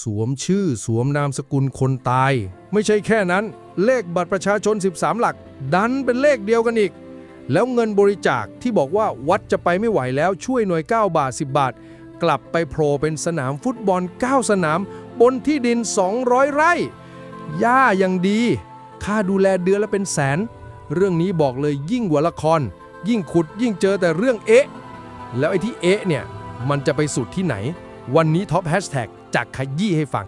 สวมชื่อสวมนามสกุลคนตาย ไม่ใช่แค่นั้น เลขบัตรประชาชน 13 หลัก ดันเป็นเลขเดียวกันอีก แล้วเงินบริจาคที่บอกว่าวัดจะไปไม่ไหวแล้วช่วยหน่วย 9 บาท 10 บาท กลับไปโผล่เป็นสนามฟุตบอล 9 สนาม บนที่ดิน 200 ไร่หญ้ายังดี ค่าดูแลเดือนละเป็นแสน เรื่องนี้บอกเลยยิ่งกว่าละคร ยิ่งขุดยิ่งเจอแต่เรื่องเอ๊ะ แล้วไอ้ที่เอ๊ะเนี่ยมันจะไปสุดที่ไหน วันนี้ท็อปแฮชแท็ก จากขยี้ให้ฟัง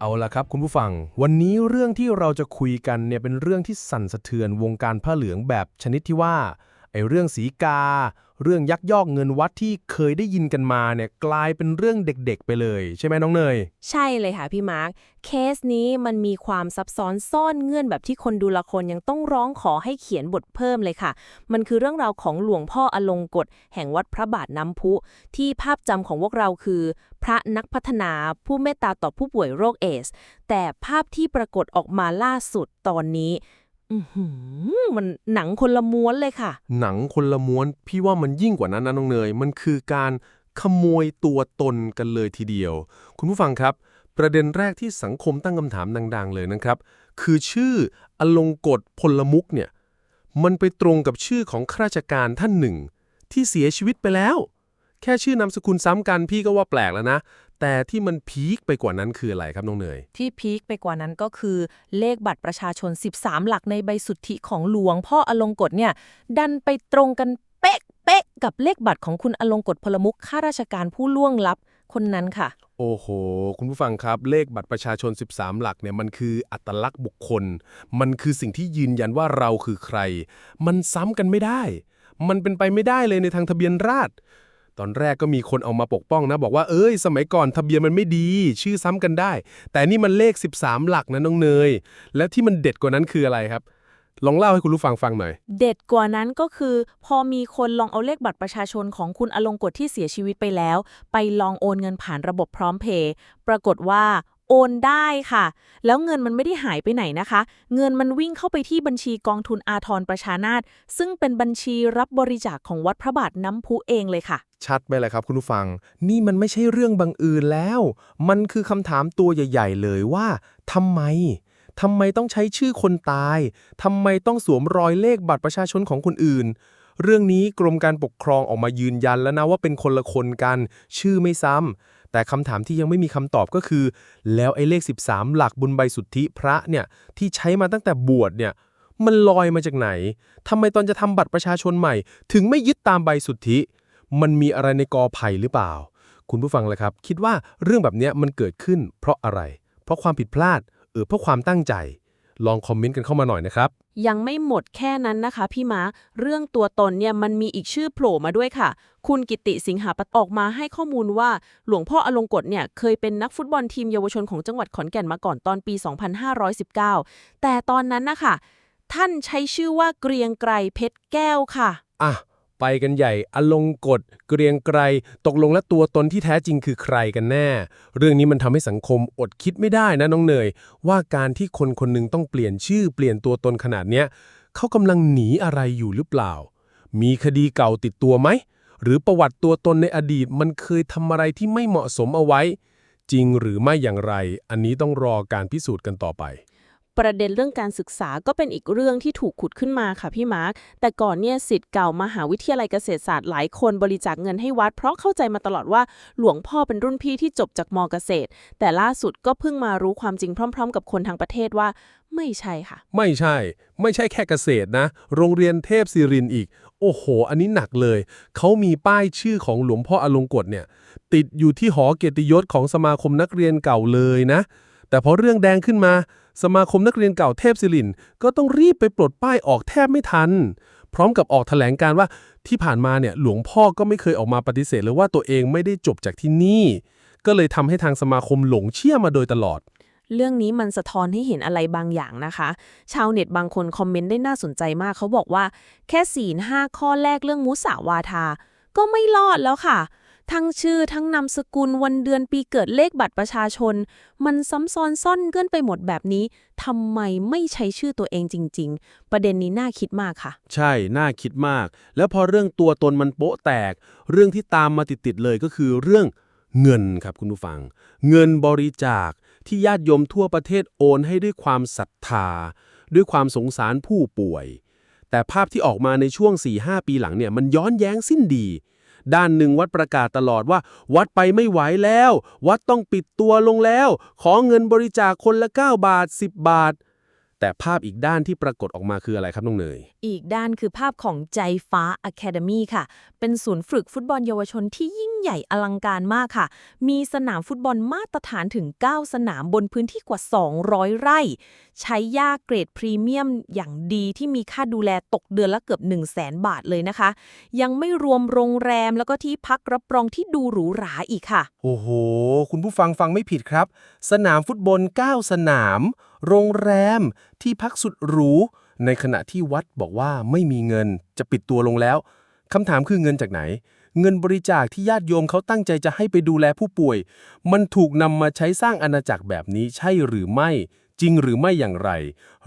เอาละครับคุณผู้ฟัง วันนี้เรื่องที่เราจะคุยกันเนี่ยเป็นเรื่องที่สั่นสะเทือนวงการผ้าเหลืองแบบชนิดที่ว่า ไอ้เรื่องสีกา เรื่องยักยอกเงินวัดที่เคยได้ยินกันมาเนี่ยกลายเป็นเรื่องเด็กๆ ไปเลย ใช่ไหมน้องเนย ใช่เลยค่ะพี่มาร์ค เคสนี้มันมีความซับซ้อนซ่อนเงื่อนแบบที่คนดูละครยังต้องร้องขอให้เขียนบทเพิ่มเลยค่ะ มันคือเรื่องราวของหลวงพ่ออลงกฎแห่งวัดพระบาทน้ำพุ ที่ภาพจำของพวกเราคือ พระนักพัฒนาผู้เมตตาต่อผู้ป่วยโรคเอส แต่ภาพที่ปรากฏออกมาล่าสุดตอนนี้ มันหนังคนละม้วนเลยค่ะ หนังคนละม้วน พี่ว่ามันยิ่งกว่านั้นนะน้องเนย มันคือการขโมยตัวตนกันเลยทีเดียว คุณผู้ฟังครับ ประเด็นแรกที่สังคมตั้งคำถามดัง ๆ เลยนะครับ คือชื่ออลงกฎพลมุกเนี่ย มันไปตรงกับชื่อของข้าราชการท่านหนึ่ง ที่เสียชีวิตไปแล้ว แค่ชื่อนามสกุลซ้ำกันพี่ก็ว่าแปลกแล้วนะ แต่ที่มันพีคไปกว่านั้นคืออะไรครับน้องเนย ที่พีคไปกว่านั้นก็คือเลขบัตรประชาชน 13 หลักในใบสุทธิของหลวงพ่ออลงกฎเนี่ย ดันไปตรงกันเป๊ะเป๊ะกับเลขบัตรของคุณอลงกฎพลมุกข้าราชการผู้ล่วงลับคนนั้นค่ะ โอ้โห คุณผู้ฟังครับ เลขบัตรประชาชน 13 หลักเนี่ยมันคืออัตลักษณ์บุคคล มันคือสิ่งที่ยืนยันว่าเราคือใคร มันซ้ำกันไม่ได้ มันเป็นไปไม่ได้เลยในทางทะเบียนราษฎร ตอนแรกก็มีคนเอามาปกป้องนะ บอกว่าเอ้ย สมัยก่อนทะเบียนมันไม่ดี ชื่อซ้ำกันได้ แต่นี่มันเลข 13 หลักนะน้องเนย และที่มันเด็ดกว่านั้นคืออะไรครับ ลองเล่าให้คุณรู้ฟังฟังหน่อย เด็ดกว่านั้นก็คือ พอมีคนลองเอาเลขบัตรประชาชนของคุณอลงกฎที่เสียชีวิตไปแล้ว ไปลองโอนเงินผ่านระบบพร้อมเพย์ปรากฏว่า โอนได้ค่ะ แล้วเงินมันไม่ได้หายไปไหนนะคะ เงินมันวิ่งเข้าไปที่บัญชีกองทุนอาทรประชานาตซึ่งเป็นบัญชีรับบริจาคของวัดพระบาทน้ำพุเองเลยค่ะ ชัดไปเลยครับคุณผู้ฟัง นี่มันไม่ใช่เรื่องบังเอิญแล้ว มันคือคำถามตัวใหญ่ ๆ เลยว่าทำไมทำไมต้องใช้ชื่อคนตายทำไมต้องสวมรอยเลขบัตรประชาชนของคนอื่นเรื่องนี้กรมการปกครองออกมายืนยันแล้วนะว่าเป็นคนละคนกัน ชื่อไม่ซ้ำ แต่คำถามที่ยังไม่มีคำตอบก็คือ แล้วไอ้เลข 13 หลักบุญใบสุทธิพระเนี่ยที่ใช้มาตั้งแต่บวชเนี่ยมันลอยมาจากไหนทำไมตอนจะทำบัตรประชาชนใหม่ ถึงไม่ยึดตามใบสุทธิ มันมีอะไรในกอไผ่หรือเปล่า คุณผู้ฟังเลยครับ คิดว่าเรื่องแบบนี้มันเกิดขึ้น เพราะอะไร เพราะความผิดพลาดหรือเพราะความตั้งใจ ลองคอมเมนต์กันเข้ามาหน่อยนะครับ ยังไม่หมดแค่นั้นนะคะพี่มาร์คเรื่องตัวตนเนี่ยมันมีอีกชื่อโผล่มาด้วยค่ะ คุณกิติสิงหาปัตย์ออกมาให้ข้อมูลว่า หลวงพ่ออลงกฎเนี่ยเคยเป็นนักฟุตบอลทีมเยาวชนของจังหวัดขอนแก่นมาก่อนตอนปี 2519 แต่ตอนนั้นนะคะท่านใช้ชื่อว่าเกรียงไกรเพชรแก้วค่ะ อะ ไปกันใหญ่ อลงกฎเกรียงไกร ตกลงและตัวตนที่แท้จริงคือใครกันแน่ เรื่องนี้มันทำให้สังคมอดคิดไม่ได้นะน้องเนย ว่าการที่คนคนหนึงต้องเปลี่ยนชื่อเปลี่ยนตัวตนขนาดเนี้ยเขากำลังหนีอะไรอยู่หรือเปล่า มีคดีเก่าติดตัวไหม หรือประวัติตัวตนในอดีตมันเคยทำอะไรที่ไม่เหมาะสมเอาไว้ จริงหรือไม่อย่างไร อันนี้ต้องรอการพิสูจน์กันต่อไป ประเด็นเรื่องการศึกษาก็เป็นอีกเรื่องที่ถูกขุดขึ้นมาค่ะพี่มาร์คแต่ก่อนเนี่ยสิทธิ์เก่ามหาวิทยาลัยเกษตรศาสตร์หลายคนบริจาคเงินให้วัด เพราะเข้าใจมาตลอดว่าหลวงพ่อเป็นรุ่นพี่ที่จบจากมเกษตร แต่ล่าสุดก็เพิ่งมารู้ความจริงพร้อม ๆ กับคนทางประเทศว่า ไม่ใช่ค่ะ ไม่ใช่ ไม่ใช่แค่เกษตรนะ โรงเรียนเทพศิรินทร์อีก โอ้โห อันนี้หนักเลย เขามีป้ายชื่อของหลวงพ่ออลงกฎเนี่ย ติดอยู่ที่หอเกียรติยศของสมาคมนักเรียนเก่าเลยนะ แต่พอเรื่องแดงขึ้นมา สมาคมนักเรียนเก่าเทพศิรินก็ต้องรีบไปปลดป้ายออกแทบไม่ทัน พร้อมกับออกแถลงการว่าที่ผ่านมาเนี่ยหลวงพ่อก็ไม่เคยออกมาปฏิเสธเลยว่าตัวเองไม่ได้จบจากที่นี่ ก็เลยทำให้ทางสมาคมหลงเชื่อมาโดยตลอดเรื่องนี้มันสะท้อนให้เห็นอะไรบางอย่างนะคะ ชาวเน็ตบางคนคอมเมนต์ได้น่าสนใจมาก เขาบอกว่า แค่ศีลห้าข้อแรกเรื่องมุสาวาทา ก็ไม่รอดแล้วค่ะ ทั้งชื่อทั้งนามสกุลวันเดือนปีเกิดเลขบัตรประชาชน มันซ้ำซ้อนซ่อนเงื่อนไปหมดแบบนี้ทำไมไม่ใช้ชื่อตัวเองจริง ๆ ประเด็นนี้น่าคิดมากค่ะ ใช่ น่าคิดมาก แล้วพอเรื่องตัวตนมันโป๊ะแตก เรื่องที่ตามมาติดๆเลยก็คือเรื่องเงินครับคุณผู้ฟัง เงินบริจาคที่ญาติโยมทั่วประเทศโอนให้ด้วยความศรัทธา ด้วยความสงสารผู้ป่วย แต่ภาพที่ออกมาในช่วง 4-5 ปีหลังเนี่ยมันย้อนแย้งสิ้นดี ด้านหนึ่งวัดประกาศตลอดว่า วัดไปไม่ไหวแล้ว วัดต้องปิดตัวลงแล้ว ขอเงินบริจาคคนละ 9 บาท 10 บาท แต่ภาพอีกด้านที่ปรากฏออกมาคืออะไรครับน้องเนย อีกด้านคือภาพของใจฟ้า Academy ค่ะ เป็นศูนย์ฝึกฟุตบอลเยาวชนที่ยิ่งใหญ่อลังการมากค่ะ มีสนามฟุตบอลมาตรฐานถึง 9 สนามบนพื้นที่กว่า 200 ไร่ ใช้หญ้าเกรดพรีเมียมอย่างดีที่มีค่าดูแลตกเดือนละเกือบ 1 0 0 0 0แสนบาทเลยนะคะ ยังไม่รวมโรงแรมแล้วก็ที่พักรับรองที่ดูหรูหราอีกค่ะ โอ้โห คุณผู้ฟังฟังไม่ผิดครับ สนามฟุตบอล 9 สนาม โรงแรม ที่พักสุดหรู ในขณะที่วัดบอกว่าไม่มีเงินจะปิดตัวลงแล้วคำถามคือเงินจากไหน เงินบริจาคที่ญาติโยมเขาตั้งใจจะให้ไปดูแลผู้ป่วย มันถูกนำมาใช้สร้างอาณาจักรแบบนี้ใช่หรือไม่ จริงหรือไม่อย่างไร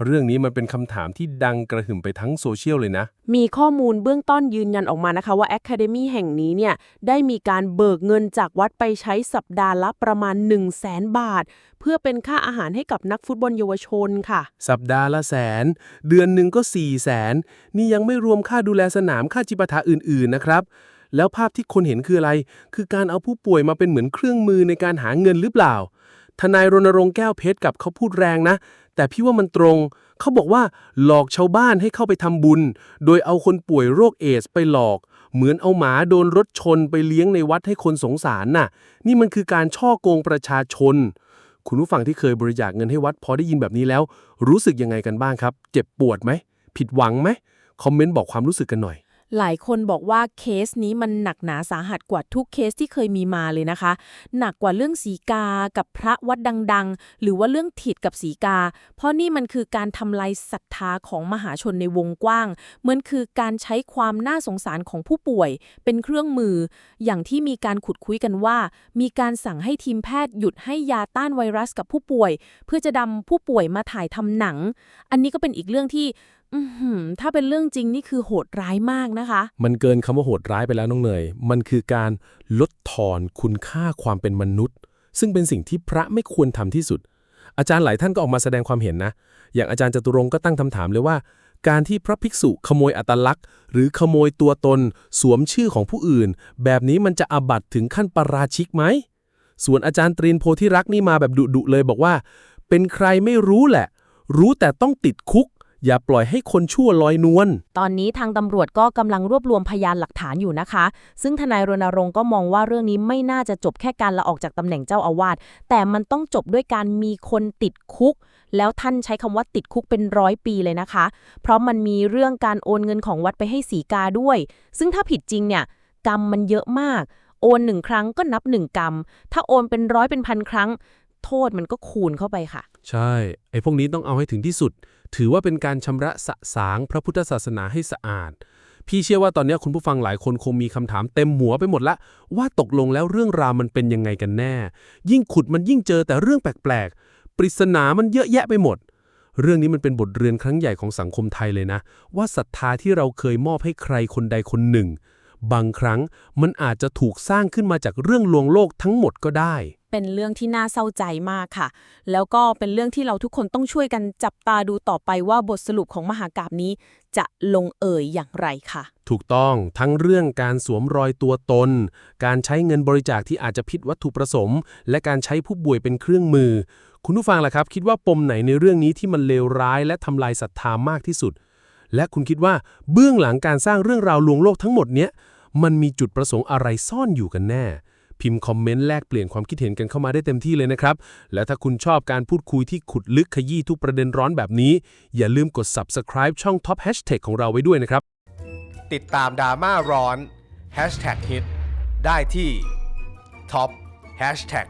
เรื่องนี้มันเป็นคำถามที่ดังกระหึ่มไปทั้งโซเชียลเลยนะ มีข้อมูลเบื้องต้นยืนยันออกมานะคะว่า Academy แห่งนี้เนี่ยได้มีการเบิกเงินจากวัดไปใช้สัปดาห์ละประมาณ 1 0 0 0 0แสนบาท เพื่อเป็นค่าอาหารให้กับนักฟุตบอลเยาวชนค่ะ สัปดาห์ละแสน เดือนหนึ่งก็4ี่แสนนี่ยังไม่รวมค่าดูแลสนามค่าจิปาถะอื่นๆนะครับแล้วภาพที่คนเห็นคืออะไร คือการเอาผู้ป่วยมาเป็นเหมือนเครื่องมือในการหาเงินหรือเปล่า ทนายรณรงค์แก้วเพชรกับเขาพูดแรงนะ แต่พี่ว่ามันตรง เขาบอกว่าหลอกชาวบ้านให้เข้าไปทำบุญ โดยเอาคนป่วยโรคเอดส์ไปหลอก เหมือนเอาหมาโดนรถชนไปเลี้ยงในวัดให้คนสงสารน่ะ นี่มันคือการช่อโกงประชาชน คุณผู้ฟังที่เคยบริจาคเงินให้วัดพอได้ยินแบบนี้แล้ว รู้สึกยังไงกันบ้างครับ เจ็บปวดไหม ผิดหวังไหม คอมเมนต์บอกความรู้สึกกันหน่อย หลายคนบอกว่าเคสนี้มันหนักหนาสาหัสกว่าทุกเคสที่เคยมีมาเลยนะคะ หนักกว่าเรื่องสีกากับพระวัดดังๆ หรือว่าเรื่องถิดกับสีกา เพราะนี่มันคือการทำลายศรัทธาของมหาชนในวงกว้างเหมือนคือการใช้ความน่าสงสารของผู้ป่วย เป็นเครื่องมือ อย่างที่มีการขุดคุยกันว่า มีการสั่งให้ทีมแพทย์หยุดให้ยาต้านไวรัสกับผู้ป่วย เพื่อจะดำผู้ป่วยมาถ่ายทำหนัง อันนี้ก็เป็นอีกเรื่องที่ ถ้าเป็นเรื่องจริงนี่คือโหดร้ายมากนะคะ มันเกินคำว่าโหดร้ายไปแล้วน้องเนย มันคือการลดทอนคุณค่าความเป็นมนุษย์ ซึ่งเป็นสิ่งที่พระไม่ควรทำที่สุด อาจารย์หลายท่านก็ออกมาแสดงความเห็นนะ อย่างอาจารย์จตุรงก็ตั้งคำถามเลยว่า การที่พระภิกษุขโมยอัตลักษณ์ หรือขโมยตัวตน สวมชื่อของผู้อื่น แบบนี้มันจะอาบัตถึงขั้นปาราชิกไหม ส่วนอาจารย์ตรีนโพธิรักนี่มาแบบดุๆเลยบอกว่า เป็นใครไม่รู้แหละ รู้แต่ต้องติดคุก อย่าปล่อยให้คนชั่วลอยนวล ตอนนี้ทางตำรวจก็กำลังรวบรวมพยานหลักฐานอยู่นะคะ ซึ่งทนายรณรงค์ก็มองว่าเรื่องนี้ไม่น่าจะจบแค่การละออกจากตำแหน่งเจ้าอาวาส แต่มันต้องจบด้วยการมีคนติดคุก แล้วท่านใช้คำว่าติดคุกเป็นร้อยปีเลยนะคะ เพราะมันมีเรื่องการโอนเงินของวัดไปให้สีกาด้วย ซึ่งถ้าผิดจริงเนี่ยกรรมมันเยอะมาก โอนหนึ่งครั้งก็นับหนึ่งกรรม ถ้าโอนเป็นร้อยเป็นพันครั้ง โทษมันก็คูณเข้าไปค่ะ ใช่ ไอ้พวกนี้ต้องเอาให้ถึงที่สุด ถือว่าเป็นการชำระสะสางพระพุทธศาสนาให้สะอาด พี่เชื่อว่าตอนนี้คุณผู้ฟังหลายคนคงมีคำถามเต็มหัวไปหมดละ ว่าตกลงแล้วเรื่องราวมันเป็นยังไงกันแน่ ยิ่งขุดมันยิ่งเจอแต่เรื่องแปลกๆ ปริศนามันเยอะแยะไปหมด เรื่องนี้มันเป็นบทเรียนครั้งใหญ่ของสังคมไทยเลยนะ ว่าศรัทธาที่เราเคยมอบให้ใครคนใดคนหนึ่ง บางครั้งมันอาจจะถูกสร้างขึ้นมาจากเรื่องลวงโลกทั้งหมดก็ได้ เป็นเรื่องที่น่าเศร้าใจมากค่ะ แล้วก็เป็นเรื่องที่เราทุกคนต้องช่วยกันจับตาดูต่อไปว่าบทสรุปของมหากาบนี้ จะลงเอยอย่างไรค่ะ ถูกต้องทั้งเรื่องการสวมรอยตัวตน การใช้เงินบริจาคที่อาจจะผิดวัตถุประสงค์ และการใช้ผู้ป่วยเป็นเครื่องมือ คุณผู้ฟังล่ะครับ คิดว่าปมไหนในเรื่องนี้ที่มันเลวร้าย และทำลายศรัทธามากที่สุด และคุณคิดว่าเบื้องหลังการสร้างเรื่องราวลวงโลกทั้งหมดเนี้ยมันมีจุดประสงค์อะไรซ่อนอยู่กันแน่ พิมพ์คอมเมนต์แลกเปลี่ยนความคิดเห็นกันเข้ามาได้เต็มที่เลยนะครับ และถ้าคุณชอบการพูดคุยที่ขุดลึกขยี้ทุกประเด็นร้อนแบบนี้ อย่าลืมกด subscribe ช่อง Top Hashtag ของเราไว้ด้วยนะครับ ติดตามดราม่าร้อน Hashtag Hit ได้ที่ Top Hashtag